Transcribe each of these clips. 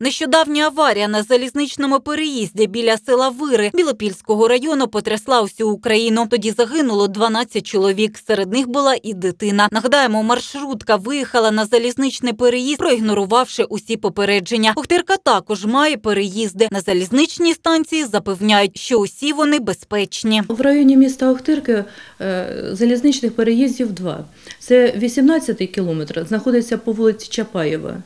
Нещодавня аварія на залізничному переїзді біля села Вири Білопільського району потрясла усю Україну. Тоді загинуло 12 чоловік. Серед них була і дитина. Нагадаємо, маршрутка виїхала на залізничний переїзд, проігнорувавши усі попередження. Охтирка також має переїзди. На залізничній станції запевняють, що усі вони безпечні. В районі міста Охтирки е, залізничних переїздів два. Це 18-й кілометр, знаходиться по вулиці Чапаєва.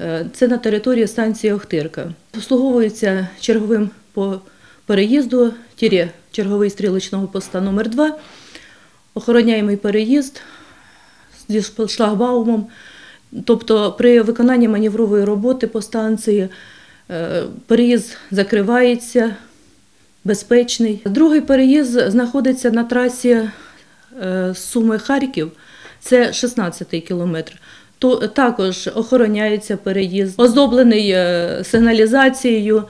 Е, Це на території станції Охтирка. Послуговується черговим по переїзду, тірі черговий стрілочного поста номер 2 охороняємий переїзд зі шлагбаумом. Тобто при виконанні маневрової роботи по станції е, переїзд закривається, безпечний. Другий переїзд знаходиться на трасі е, Суми-Харків, це 16-й кілометр. То також охороняється переїзд, оздоблений е, сигналізацією,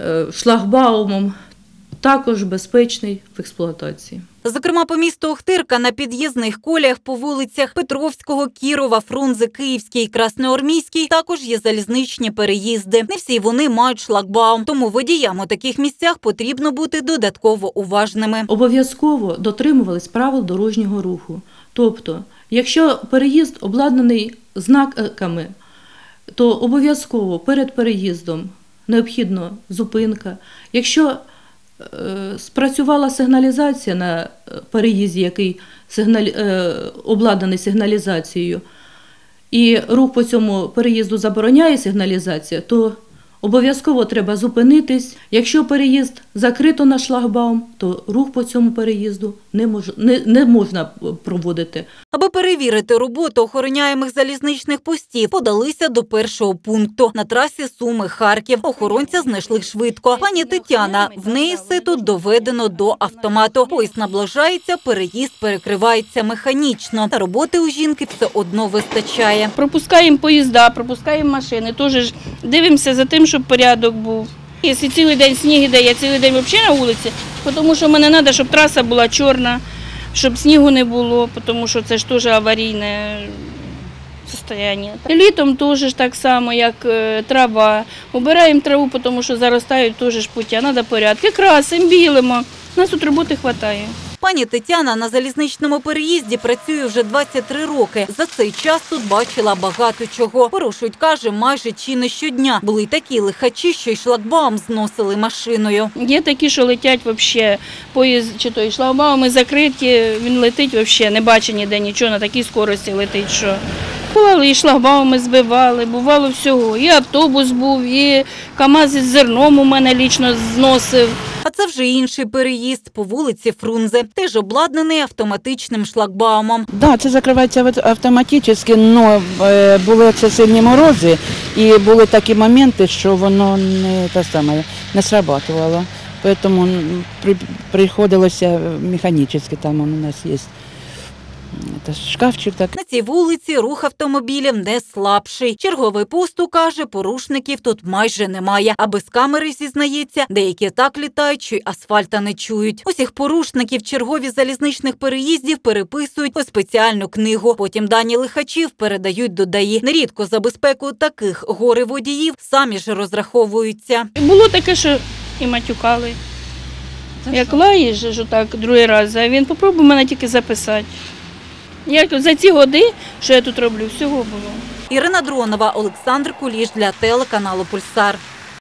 е, шлагбаумом, також безпечний в експлуатації. Зокрема, по місту Охтирка на під'їзних коліях по вулицях Петровського, Кірова, Фрунзе, Київський, Красноармійський також є залізничні переїзди. Не всі вони мають шлагбаум, тому водіям у таких місцях потрібно бути додатково уважними. Обов'язково дотримувались правил дорожнього руху. Тобто, якщо переїзд обладнаний знаками, то обов'язково перед переїздом необхідна зупинка. Якщо е, спрацювала сигналізація на е, переїзді, який сигналі... е, обладнаний сигналізацією, і рух по цьому переїзду забороняє сигналізація, то обов'язково треба зупинитись. Якщо переїзд закрито на шлагбаум, то рух по цьому переїзду не, мож... не, не можна проводити. Аби перевірити роботу охороняємих залізничних постів, подалися до першого пункту на трасі Суми Харків. Охоронця знайшли швидко. Пані Тетяна, в неї все тут доведено до автомату. Поїзд наближається, переїзд перекривається механічно. Та роботи у жінки все одно вистачає. Пропускаємо поїзда, пропускаємо машини. Теж дивимося за тим, щоб порядок був. Якщо цілий день сніг іде, я цілий день взагалі на вулиці, тому що мені треба, щоб траса була чорна, щоб снігу не було, тому що це ж теж аварійне состояние. Літом теж так само, як е, трава. Убираємо траву, тому що заростають теж пуття, треба порядки. Красимо, білимо. У нас тут роботи вистачає. Пані Тетяна на залізничному переїзді працює вже 23 роки. За цей час тут бачила багато чого. Порушують, каже, майже чи не щодня. Були й такі лихачі, що й шлагбаум зносили машиною. Є такі, що летять взагалі, поїзд чи то й шлагбауми закриті, він летить взагалі, не бачить ніде нічого, на такій скорості летить, що. Бували і шлагбауми збивали, бувало всього. І автобус був, і КАМАЗ із зерном у мене лічно зносив. А це вже інший переїзд по вулиці Фрунзе, теж обладнаний автоматичним шлагбаумом. Да, це закривається авт- автоматично, але були це сильні морози, і були такі моменти, що воно не те саме не срабатувало. Тому приходилося механічно, там у нас є та шкафчик так. На цій вулиці рух автомобілів не слабший. Черговий посту каже, порушників тут майже немає. А без камери зізнається, деякі так літають, що й асфальта не чують. Усіх порушників чергові залізничних переїздів переписують у спеціальну книгу. Потім дані лихачів передають до ДАІ. Нерідко за безпеку таких гори водіїв самі ж розраховуються. Було таке, що і матюкали. Як лаєш, так другий раз, а він попробуй мене тільки записати. Як за ці годи, що я тут роблю, всього було. Ірина Дронова, Олександр Куліш для телеканалу Пульсар.